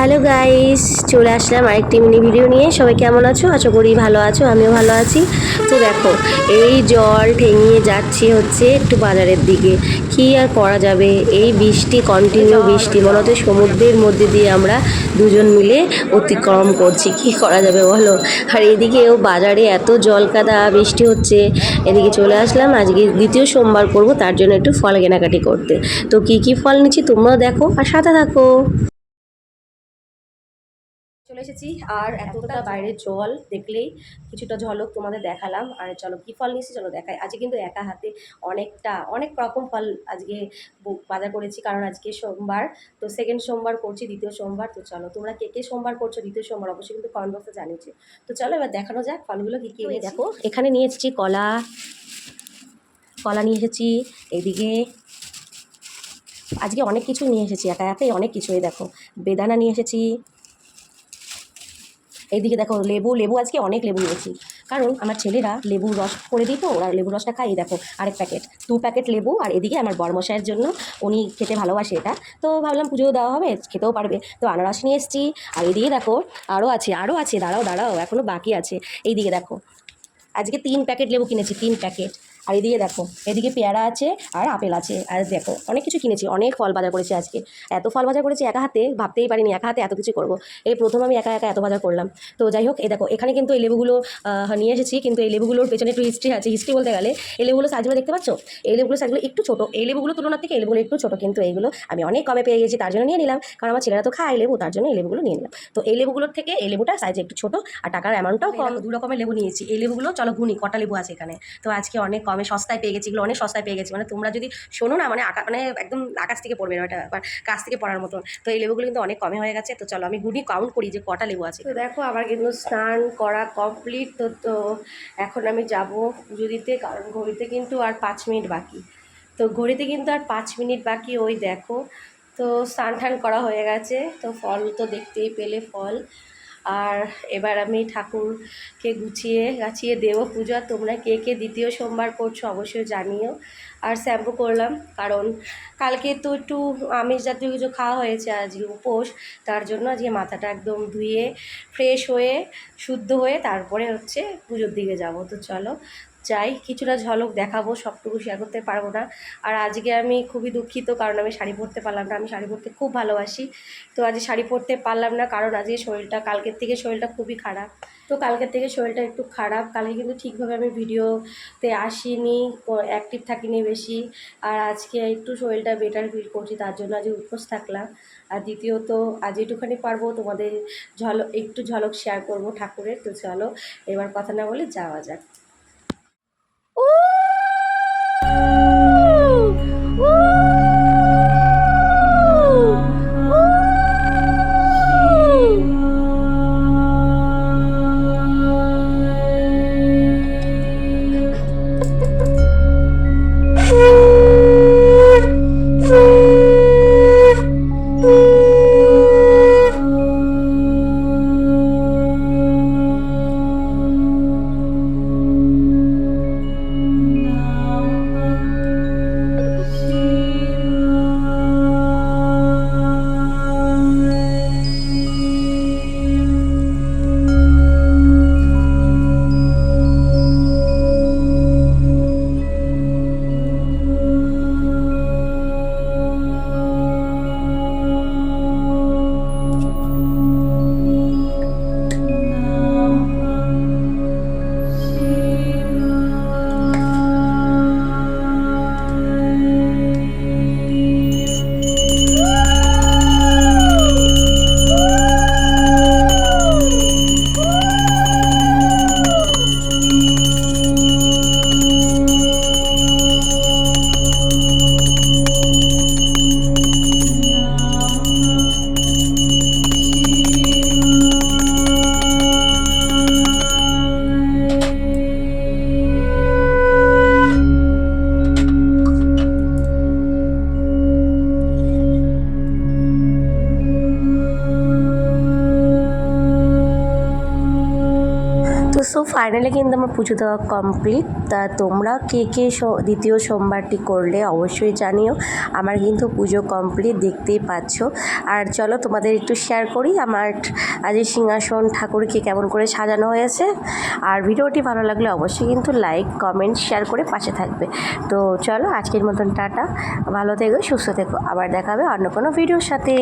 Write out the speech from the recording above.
Hello guys চলে আসলাম আরেকটি mini video নিয়ে। সবাই কেমন আছো? আশা করি ভালো আছো আমিও ভালো আছি। তো দেখো এই জল ঠেঙিয়ে যাচ্ছি হচ্ছে একটু বাজারের দিকে। কি আর করা যাবে? এই বৃষ্টি কন্টিনিউ বৃষ্টি মনে হচ্ছে সমুদ্রের মধ্যে দিয়ে আমরা দুজন মিলে অতিক্রম করছি। কি করা যাবে বলো? আর এদিকেও বাজারে এত জল কাদা বৃষ্টি হচ্ছে। এদিকে চলে আসলাম আজকে দ্বিতীয় সোমবার করব তার জন্য একটু ফল কেনাকাটি করতে। তো কি কি ফল নিচ্ছি তোমরাও দেখো আর সাথে থাকো। চলে এসেছি। আর এতটা বাইরে জল। দেখলেই কিছুটা ঝলক তোমাদের দেখালাম। আর চলো কি ফল নিয়েছি চলো দেখাই। আজকে কিন্তু একা হাতে অনেকটা অনেক রকম ফল আজকে বাজার করেছি। কারণ আজকে সোমবার তো সেকেন্ড সোমবার করছি দ্বিতীয় সোমবার। তো চলো তোমরা কে কে সোমবার করছ দ্বিতীয় সোমবার অবশ্যই কিন্তু কমেন্ট বক্সে জানিয়েছো। তো চলো এবার দেখানো যাক ফলগুলো কী কী। দেখো এখানে নিয়ে এসেছি কলা। কলা নিয়ে এসেছি এদিকে আজকে অনেক কিছু নিয়ে এসেছি একা একাই অনেক কিছুই দেখো বেদানা নিয়ে এসেছি এইদিকে দেখো লেবু লেবু আজকে অনেক লেবু নিয়েছি কারণ আমার ছেলেরা লেবুর রস করে দিই তো ওরা লেবুর রসটা খাই দেখো, আরেক প্যাকেট, দু প্যাকেট লেবু, আর এদিকে আমার বরমশাইয়ের জন্য উনি খেতে ভালোবাসে এটা। তো ভাবলাম পুজোও দেওয়া হবে, খেতেও পারবে। তো আনারস নিয়ে এসেছি, আর এদিকে দেখো আরও আছে আরও আছে, দাঁড়াও দাঁড়াও এখনও বাকি আছে। এইদিকে দেখো, আজকে তিন প্যাকেট লেবু কিনেছি, তিন প্যাকেট। আর এদিকে দেখো এদিকে পেয়ারা আছে আর আপেল আছে। আর দেখো অনেক কিছু কিনেছি অনেক ফল বাজার করেছি আজকে। এত ফল বাজার করেছি একা হাতে ভাবতেই পারিনি একা হাতে এত কিছু করব। এই প্রথম আমি একা একা এত বাজার করলাম। তো যাই হোক এই দেখো এখানে কিন্তু এই লেবুগুলো নিয়ে এসেছি। কিন্তু এই লেবুগুলোর পেছনে একটু হিস্ট্রি আছে। হিস্ট্রি বলতে গেলে এই লেবুগুলো সাইজগুলো দেখতে পাচ্ছ? এই লেবুগুলো সাইজগুলো একটু ছোটো। এই লেবুগুলো তুলনার থেকে এই লেবুগুলো একটু ছোটো। কিন্তু এইগুলো আমি অনেক কমে পেয়ে গেছি তার জন্য নিয়ে নিলাম। কারণ আমার ছেলেরা তো খায় লেবু তার জন্য এই লেবুগুলো নিয়ে নিলাম। তো এই লেবুগুলোর থেকে এই লেবুটা সাইজ একটু ছোটো আর টাকার অ্যামাউন্টটাও কম। দু রকমের লেবু নিয়েছি। এই লেবুগুলো চলো গুনি কটা লেবু আছে এখানে? তো আজকে অনেক কমে সস্তায় পেয়ে গেছি, এগুলো অনেক সস্তায় পেয়ে গেছি। মানে তোমরা যদি শোনো না মানে আকা মানে একদম আকাশ থেকে পড়বে না কাছ থেকে পড়ার মতন। তো এই লেবুগুলো কিন্তু অনেক কমে হয়ে গেছে। তো চলো, আমি গুনি কাউন্ট করি যে কটা লেবু আছে। তো দেখো, আমার কিন্তু স্নান করা কমপ্লিট তো তো এখন আমি যাব পুজো দিতে কারণ ঘড়িতে কিন্তু আর পাঁচ মিনিট বাকি। তো ঘড়িতে কিন্তু আর পাঁচ মিনিট বাকি, ওই দেখো। তো স্নান টান করা হয়ে গেছে। তো ফল তো দেখতেই পেলে ফল। আর এবার আমি ঠাকুরকে গুছিয়ে গাছিয়ে দেবো পূজা। তোমরা কে কে দ্বিতীয় সোমবার করছ অবশ্যই জানিও। আর শ্যাম্পু করলাম, কারণ কালকে তো একটু আমিষ জাতীয় কিছু খাওয়া হয়েছে আজকে উপোস। তার জন্য আজকে মাথাটা একদম ধুয়ে ফ্রেশ হয়ে, শুদ্ধ হয়ে তারপরে হচ্ছে পুজোর দিকে যাব। তো চলো যাই কিছুটা ঝলক দেখাবো, সবটুকু শেয়ার করতে পারব না। আর আজকে আমি খুবই দুঃখিত, কারণ আমি শাড়ি পরতে পারলাম না, আমি শাড়ি পরতে খুব ভালোবাসি। তো আজ শাড়ি পরতে পারলাম না, কারণ আজকে শরীরটা, কালকের থেকে শরীরটা খুবই খারাপ। তো কালকের থেকে শরীরটা একটু খারাপ, কালকে কিন্তু ঠিকভাবে আমি ভিডিওতে আসিনি অ্যাক্টিভ থাকিনি বেশি। আর আজকে একটু শরীরটা বেটার ফিল করছি, তার জন্য আজকে উপোস থাকলাম। আর দ্বিতীয়ত, আজ একটুখানি পারব, তোমাদের ঝলক একটু ঝলক শেয়ার করব ঠাকুরের। তো চলো, এবার কথা না বলে যাওয়া যাক। সো ফাইনালি কিন্তু আমার পুজো দেওয়া কমপ্লিট তা তোমরা কে কে দ্বিতীয় সোমবারটি করলে অবশ্যই জানিও। আমার কিন্তু পুজো কমপ্লিট দেখতেই পাচ্ছ। আর চলো তোমাদের একটু শেয়ার করি আমার আজ সিংহাসন ঠাকুরকে কেমন করে সাজানো হয়েছে। আর ভিডিওটি ভালো লাগলে অবশ্যই কিন্তু লাইক কমেন্ট শেয়ার করে পাশে থাকবে। তো চলো আজকের মতন টাটা। ভালো থেকো, সুস্থ থেকো। আবার দেখাবে অন্য কোনো ভিডিওর সাথে।